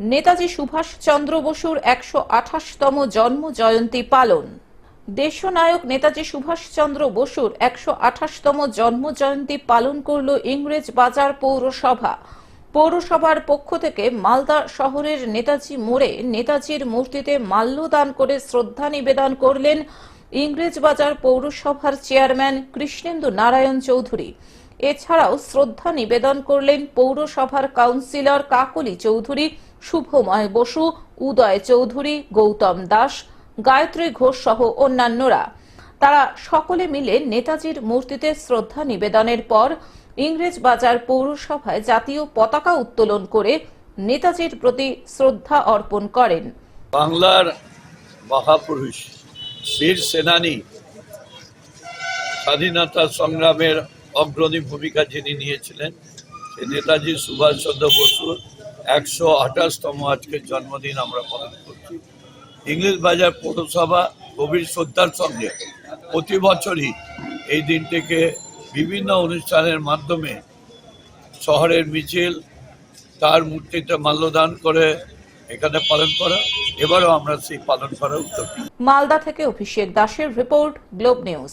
নেতাজি সুভাষচন্দ্র বসুর একশো আঠাশতম জন্ম জয়ন্তী পালন। দেশনায়ক নেতাজি সুভাষচন্দ্র বসুর একশো আঠাশতম জন্ম জয়ন্তী পালন করল ইংরেজ বাজার পৌরসভা। পৌরসভার পক্ষ থেকে মালদা শহরের নেতাজি মোড়ে নেতাজির মূর্তিতে মাল্যদান করে শ্রদ্ধা নিবেদন করলেন ইংরেজ বাজার পৌরসভার চেয়ারম্যান কৃষ্ণেন্দু নারায়ণ চৌধুরী। এছাড়াও শ্রদ্ধা নিবেদন করলেন পৌরসভার কাউন্সিলর কাকলি চৌধুরী, শুভময় বসু, উদয় চৌধুরী, গৌতম দাস, গায়ত্রী ঘোষ সহ অন্যান্যরা। তারা সকলে মিলে নেতাজির মূর্তিতে শ্রদ্ধা নিবেদনের পর ইংরেজ বাজার পৌরসভায় জাতীয় পতাকা উত্তোলন করে নেতাজির প্রতি শ্রদ্ধা অর্পণ করেন। বাংলার মহাপুরুষ, বীর সেনানী, স্বাধীনতা সংগ্রামের অগ্রণী ভূমিকা যিনি নিয়েছিলেন নেতাজি সুভাষচন্দ্র বসুর একশো আঠাশতম আজকে জন্মদিন আমরা পালন করছি। ইংলিশ বাজার পৌরসভা গভীর শ্রদ্ধার সঙ্গে প্রতি বছরই এই দিনটিকে বিভিন্ন অনুষ্ঠানের মাধ্যমে শহরের মিছিল, তার মূর্তিতে মাল্যদান করে এখানে পালন করা, এবারও আমরা সেই পালন করার উদ্যোগ মালদা থেকে অভিষেক দাসের রিপোর্ট গ্লোব নিউজ।